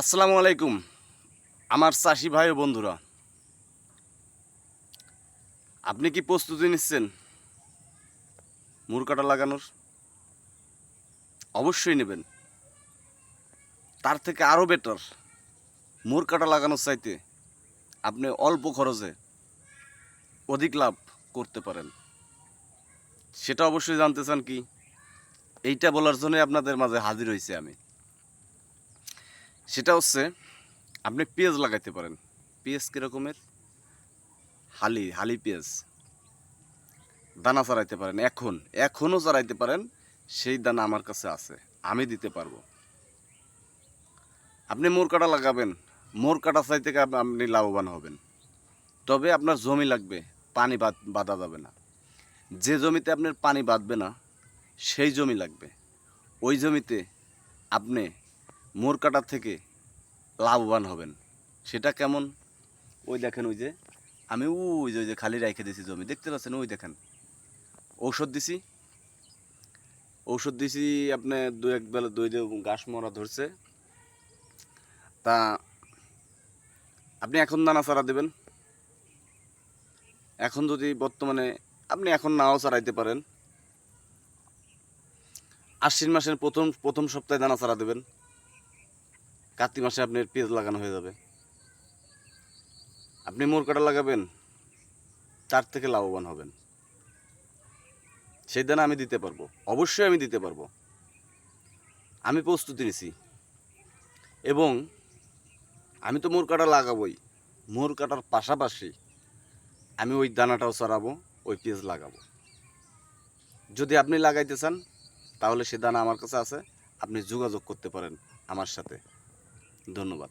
আসসালামু আলাইকুম, আমার চাষি ভাই ও বন্ধুরা। আপনি কি প্রস্তুতি নিচ্ছেন মুরকাটা লাগানোর? অবশ্যই নেবেন। তার থেকে আরও বেটার মুরকাটা লাগানোর চাইতে আপনি অল্প খরচে অধিক লাভ করতে পারেন। সেটা অবশ্যই জানতে চান কি? এইটা বলার জন্যই আপনাদের মাঝে হাজির হয়েছে আমি। সেটা হচ্ছে, আপনি পেঁয়াজ লাগাইতে পারেন। পেঁয়াজ কীরকমের হালি হালি পেঁয়াজ। দানা চারাইতে পারেন, এখন, এখনও চারাইতে পারেন, সেই দানা আমার কাছে আছে, আমি দিতে পারব। আপনি মোর কাটা লাগাবেন, মোর কাটা চাই থেকে আপ- আপনি লাভবান হবেন। তবে আপনার জমি লাগবে, পানি বাঁধা যাবে না। যে জমিতে আপনার পানি বাঁধবে না, সেই জমি লাগবে। ওই জমিতে আপনি মোর কাটার থেকে লাভবান হবেন। সেটা কেমন? ওই দেখেন ওই যে, আমি ওই যে ওই যে খালি রেখে দিয়েছি জমি। দেখতে পাচ্ছেন? ওই দেখেন। ঔষধ দিছি। ঔষধ দিছি আপনি দু এক বেলা দুই ঘাস মরা ধরছে। তা আপনি এখন দানা চারা দেবেন? এখন যদি বর্তমানে আপনি এখন নাও চারাইতে পারেন। আশ্বিন মাসের প্রথম প্রথম সপ্তাহে দানা চারা দেবেন। কার্তিক মাসে আপনার পেঁয়াজ লাগানো হয়ে যাবে। আপনি মোর কাটা লাগাবেন তার থেকে লাভবান হবেন। সেই দানা আমি দিতে পারব, অবশ্যই আমি দিতে পারব। আমি প্রস্তুতি নিছি। এবং আমি তো মোর কাটা লাগাবোই, মোর কাটার পাশাপাশি আমি ওই দানাটাও চড়াবো ওই পেঁয়াজ লাগাবো। যদি আপনি লাগাইতে চান, তাহলে সে দানা আমার কাছে আছে, আপনি যোগাযোগ করতে পারেন আমার সাথে। ধন্যবাদ।